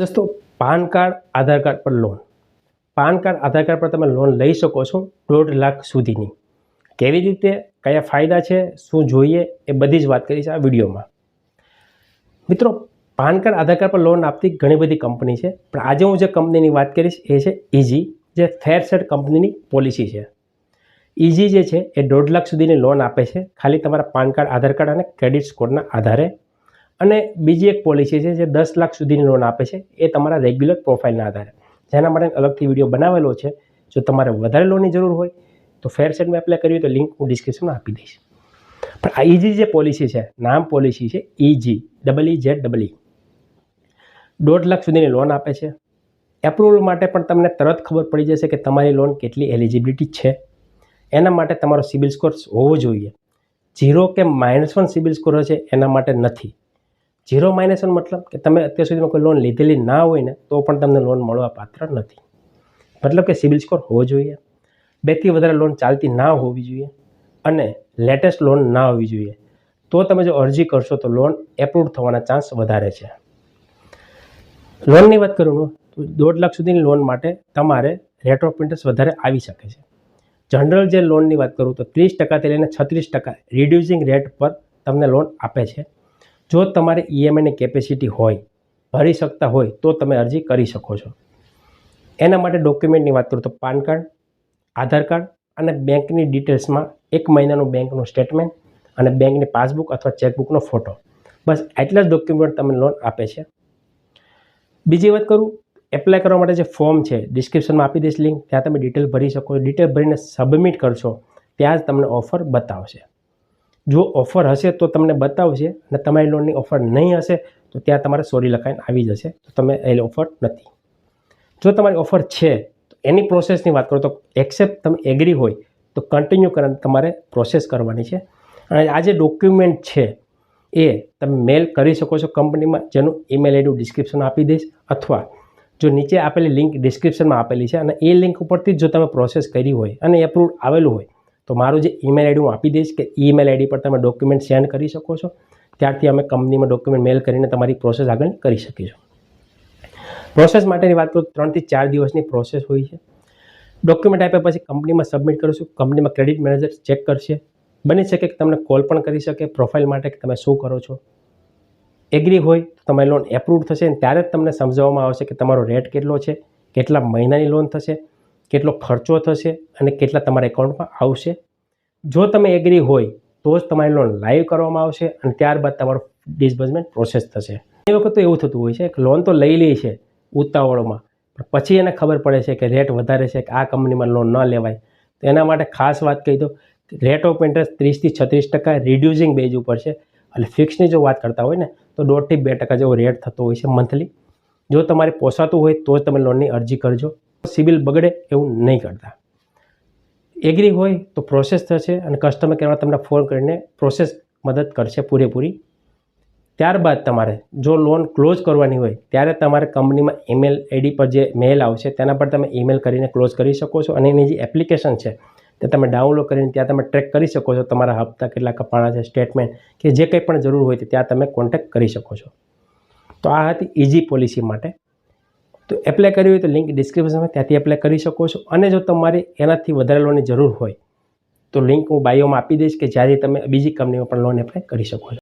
દોસ્તો, PAN card, Aadhaar card પર loan. PAN card, Aadhaar card પર તમે લોન લઈ શકો છો દોઢ લાખ સુધીની. કેવી રીતે, કયા ફાયદા છે, શું જોઈએ એ બધી જ વાત કરીશ આ વિડીયોમાં. મિત્રો, પાન કાર્ડ, આધાર કાર્ડ પર લોન આપતી ઘણી બધી કંપની છે, પણ આજે હું જે કંપનીની વાત કરીશ એ છે ઇઝી જે ફેરસેટ કંપનીની પોલિસી છે. ઇઝી જે છે એ દોઢ લાખ સુધીની લોન આપે છે, ખાલી તમારા પાન કાર્ડ, આધાર કાર્ડ અને ક્રેડિટ સ્કોરના આધારે અને બીજી એક પોલિસી છે જે દસ લાખ સુધીની લોન આપે છે, એ તમારા રેગ્યુલર પ્રોફાઇલના આધારે. જેના માટે અલગથી વીડિયો બનાવેલો છે. જો તમારે વધારે લોનની જરૂર હોય, તો ફેર સેટમાં એપ્લાય કરવી તો લિંક હું ડિસ્ક્રિપ્શનમાં આપી દઈશ. પણ આ ઇજી જે પોલિસી છે, નામ પોલિસી છે easy double E Z double E દોઢ લાખ સુધીની લોન આપે છે. એપ્રુવલ માટે પણ તમને તરત ખબર પડી જશે કે તમારી લોન કેટલી એલિજિબિલિટી છે. એના માટે તમારો સિબિલ સ્કોર હોવો જોઈએ. ઝીરો કે માઇનસ વન સિબિલ સ્કોર હશે, એના માટે નથી. ઝીરો માઇનસ વન મતલબ કે તમે અત્યાર સુધીમાં કોઈ લોન લીધેલી ના હોય ને, તો પણ તમને લોન મળવા પાત્ર નથી. મતલબ કે સિબિલ સ્કોર હોવો જોઈએ. બેથી વધારે લોન ચાલતી ના હોવી જોઈએ અને લેટેસ્ટ લોન ના હોવી જોઈએ. તો તમે જો અરજી કરશો તો લોન એપ્રુવ થવાના ચાન્સ વધારે છે. લોનની વાત કરું તો દોઢ લાખ સુધીની લોન માટે તમારે રેટ ઓફ ઇન્ટરેસ્ટ વધારે આવી શકે છે. જનરલ જે લોનની વાત કરું તો ત્રીસ ટકાથી લઈને છત્રીસ ટકા રિડ્યુસિંગ રેટ પર તમને લોન આપે છે. જો તમારે ઈએમઆઈની કેપેસિટી હોય, ભરી શકતા હોય, તો તમે અરજી કરી શકો છો. એના માટે ડોક્યુમેન્ટની વાત કરું તો પાન કાર્ડ, આધાર કાર્ડ અને બેંકની ડિટેલ્સમાં એક મહિનાનું બેંકનું સ્ટેટમેન્ટ અને બેંકની પાસબુક અથવા ચેકબુકનો ફોટો બસ એટલા જ ડોક્યુમેન્ટ તમને લોન આપે છે. બીજી વાત કરું એપ્લાય કરવા માટે જે ફોર્મ છે ડિસ્ક્રિપ્શનમાં આપી દઈશ લિંક ત્યાં તમે ડિટેલ ભરી શકો ડિટેલ ભરીને સબમિટ કરશો, ત્યાં જ તમને ઓફર બતાવશે. જો ઓફર હશે તો તમને બતાવશે અને તમારી લોનની ઓફર નહીં હશે તો ત્યાં તમારે સોરી લખાઈને આવી જશે. તો તમે એ ઓફર નથી. જો તમારી ઓફર છે, તો એની પ્રોસેસની વાત કરો તો એક્સેપ્ટ તમે એગ્રી હોય તો કન્ટિન્યુ કર તમારે પ્રોસેસ કરવાની છે. અને આ જે ડોક્યુમેન્ટ છે, એ તમે મેલ કરી શકો છો કંપનીમાં, જેનું ઈમેલ આઈડી ડિસ્ક્રિપ્શન આપી દઈશ, અથવા જો નીચે આપેલી લિંક ડિસ્ક્રિપ્શનમાં આપેલી છે અને એ લિંક ઉપરથી જ તમે પ્રોસેસ કરી હોય અને એપ્રુવ આવેલું હોય તો મારું જે ઈમેલ આઈડી હું આપી દઈશ કે ઈમેલ આઈડી પર તમે ડોક્યુમેન્ટ સેન્ડ કરી શકો છો. ત્યારથી અમે કંપનીમાં ડોક્યુમેન્ટ મેલ કરીને તમારી પ્રોસેસ આગળ કરી શકીશું. પ્રોસેસ માટેની વાત કરું ત્રણથી ચાર દિવસની પ્રોસેસ હોય છે. ડોક્યુમેન્ટ આપ્યા પછી કંપનીમાં સબમિટ કરીશું કંપનીમાં ક્રેડિટ મેનેજર ચેક કરશે. બની શકે કે તમને કોલ પણ કરી શકે પ્રોફાઇલ માટે કે તમે શું કરો છો. એગ્રી હોય તો તમારી લોન એપ્રુવ થશે અને ત્યારે જ તમને સમજાવવામાં આવશે કે તમારો રેટ કેટલો છે, કેટલા મહિનાની લોન થશે. કેટલો ખર્ચો થશે અને કેટલા તમારા એકાઉન્ટમાં આવશે. જો તમે એગ્રી હોય તો જ તમારી લોન લાઈવ કરવામાં આવશે અને ત્યારબાદ તમારું ડિસબર્સમેન્ટ પ્રોસેસ થશે. એ વખત તો એવું થતું હોય છે કે લોન તો લઈ લે છે ઉતાવળમાં, પણ પછી એને ખબર પડે છે કે રેટ વધારે છે કે આ કંપનીમાં લોન ન લેવાય. તો એના માટે ખાસ વાત કહી દો રેટ ઓફ ઇન્ટરેસ્ટ ત્રીસથી છત્રીસ ટકા રિડ્યુસિંગ બેઝ ઉપર છે. એટલે ફિક્સની જો વાત કરતા હોય ને, તો દોઢથી બે ટકા જેવો રેટ થતો હોય છે મંથલી જો તમારે પોસાતું હોય તો જ તમે લોનની અરજી કરજો. સિબિલ બગડે એવું નહીં કરતા. એગ્રી હોય તો પ્રોસેસ થશે અને કસ્ટમર કેરમાં તમને ફોન કરીને પ્રોસેસ મદદ કરશે પૂરેપૂરી. ત્યારબાદ તમારે જો લોન ક્લોઝ કરવાની હોય, ત્યારે તમારે કંપનીમાં ઈમેલ આઈડી પર જે મેલ આવશે, તેના પર તમે ઈમેલ કરીને ક્લોઝ કરી શકો છો. અને એની જે એપ્લિકેશન છે, તે તમે ડાઉનલોડ કરીને ત્યાં તમે ટ્રેક કરી શકો છો તમારા હપ્તા કેટલા કપાણા છે સ્ટેટમેન્ટ કે જે કંઈ પણ જરૂર હોય ત્યાં તમે કોન્ટેક્ટ કરી શકો છો. તો આ હતી ઇઝી પોલિસી માટે તો એપ્લાય કરવી હોય તો લિંક ડિસ્ક્રિપ્શનમાં ત્યાંથી એપ્લાય કરી શકો છો. અને જો તમારે એનાથી વધારે લોનની જરૂર હોય, તો લિંક હું બાયોમાં આપી દઈશ કે જ્યાંથી તમે બીજી કંપનીમાં પણ લોન એપ્લાય કરી શકો છો.